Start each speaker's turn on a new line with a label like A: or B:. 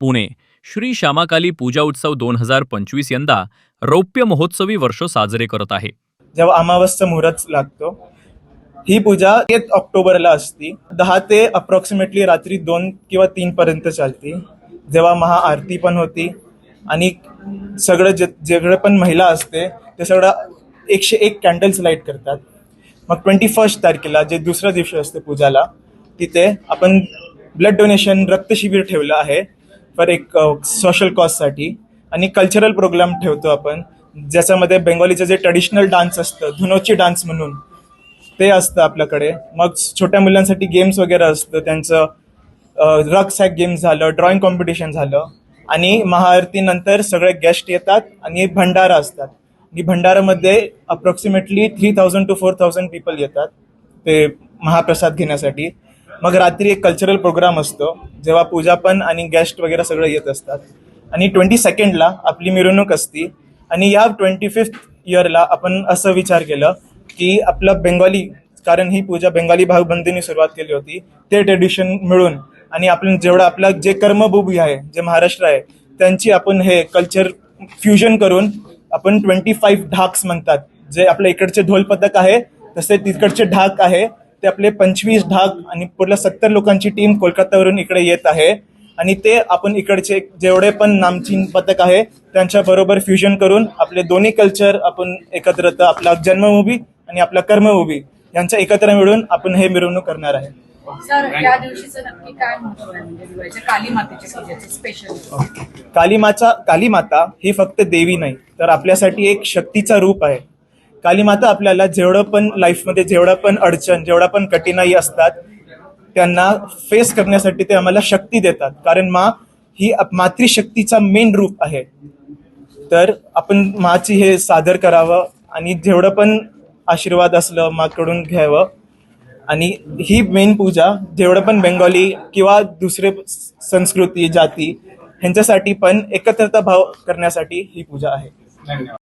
A: पुणे. श्री श्यामाकाली पूजा उत्सव दोन हजार पंचवीस यंदा रौप्य महोत्सवी वर्ष साजरे करत आहे.
B: जेव्हा अमावस्या मुहूर्त लागतो ही पूजा एक ऑक्टोबरला असती. दहा ते अप्रॉक्सिमेटली रात्री दोन किंवा तीन पर्यंत चालती. जेव्हा महाआरती पण होती आणि सगळं जे जेवढे पण महिला असते ते सगळं एकशे एक कॅन्डल्स लाइट करतात. मग ट्वेंटी फर्स्ट तारखेला जे दुसऱ्या दिवशी असते पूजाला तिथे आपण ब्लड डोनेशन रक्तशिबिर ठेवलं आहे. फॉर एक सोशल कॉजसाठी आणि कल्चरल प्रोग्राम ठेवतो आपण ज्याच्यामध्ये बेंगॉलीचं जे ट्रेडिशनल डान्स असतं धुनोची डान्स म्हणून ते असतं आपल्याकडे. मग छोट्या मुलांसाठी गेम्स वगैरे असतं त्यांचं रग सॅक गेम्स झालं ड्रॉइंग कॉम्पिटिशन झालं. आणि महाआरतीनंतर सगळे गेस्ट येतात आणि भंडारा असतात. आणि भंडारामध्ये approximately three thousand to four thousand people येतात ते महाप्रसाद घेण्यासाठी. मग रात्री एक कल्चरल प्रोग्राम असतो. जेव्हा पूजा पण आणि गेस्ट वगैरे सगळं येत असतात. आणि ट्वेंटी सेकंडला आपली मिरवणूक असती. आणि या ट्वेंटी फिफ्थ इयरला आपण असं विचार केलं की आपलं बेंगॉली कारण ही पूजा बेंगाली भावबंदीने सुरुवात केली होती ते ट्रेडिशन मिळून आणि आपण जेवढं आपलं जे कर्मभूमी आहे जे महाराष्ट्र आहे त्यांची आपण हे कल्चर फ्युजन करून आपण ट्वेंटी फाईव्ह ढाक्स म्हणतात. जे आपल्या इकडचे ढोल पथक आहे तसे तिकडचे ढाक आहे ते आपले पंचवीस ढाक आणि पूर्ण सत्तर लोकांची टीम कोलकातावरून इकडे येत आहे. आणि ते आपण इकडचे जेवढे पण नामचीन पथक आहे त्यांच्या बरोबर फ्युजन करून आपले दोन्ही कल्चर आपण एकत्र आपला जन्मभूमी आणि आपला कर्मभूमी यांच्या एकत्र मिळून आपण हे मिरवणूक करणार आहे.
C: म्हणजे काली
B: कालीमाता ही फक्त देवी नाही तर आपल्यासाठी एक शक्तीचा रूप आहे. कालीमाता आपल्याला जेवढं पण लाईफमध्ये जेवढं पण अडचण जेवढा पण कठीणाई असतात त्यांना फेस करण्यासाठी ते आम्हाला शक्ती देतात. कारण मा ही मातृशक्तीचा मेन रूप आहे. तर आपण माची हे सादर करावं आणि जेवढं पण आशीर्वाद असलं माकडून घ्यावं. आणि ही मेन पूजा जेवढं पण बेंगॉली किंवा दुसरे संस्कृती जाती ह्यांच्यासाठी पण एकत्रता भाव करण्यासाठी ही पूजा आहे. धन्यवाद.